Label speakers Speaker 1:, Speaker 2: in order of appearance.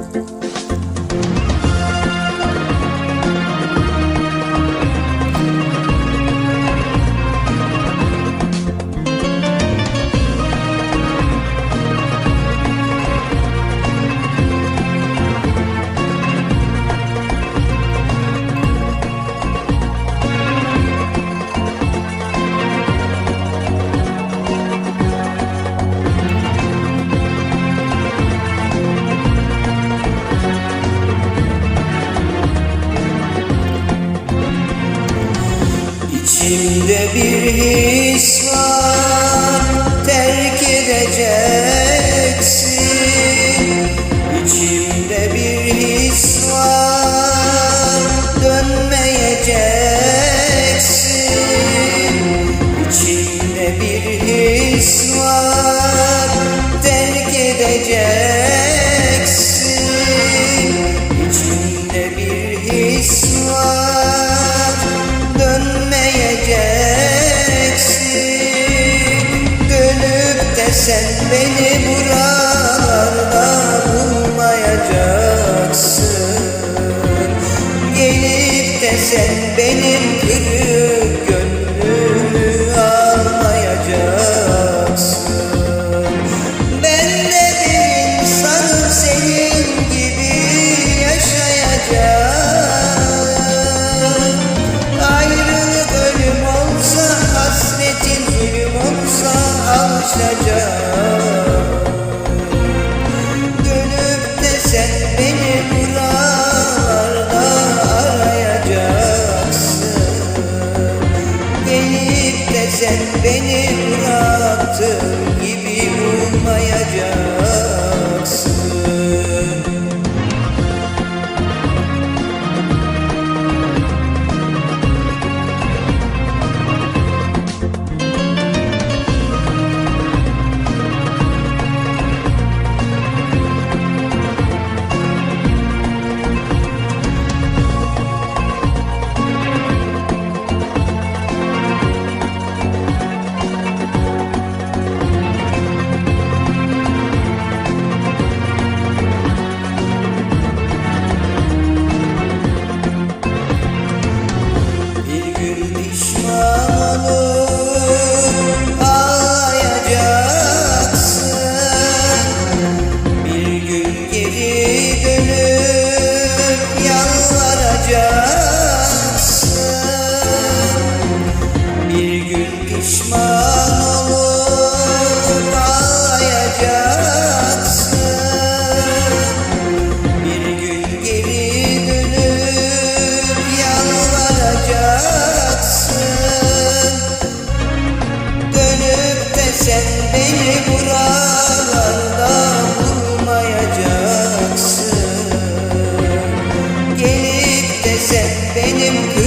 Speaker 1: Thank you. İçimde bir his var. Sen beni buralarda bulmayacaksın. Gelip de sen benim beni bıraktığın gibi olmayacak. benim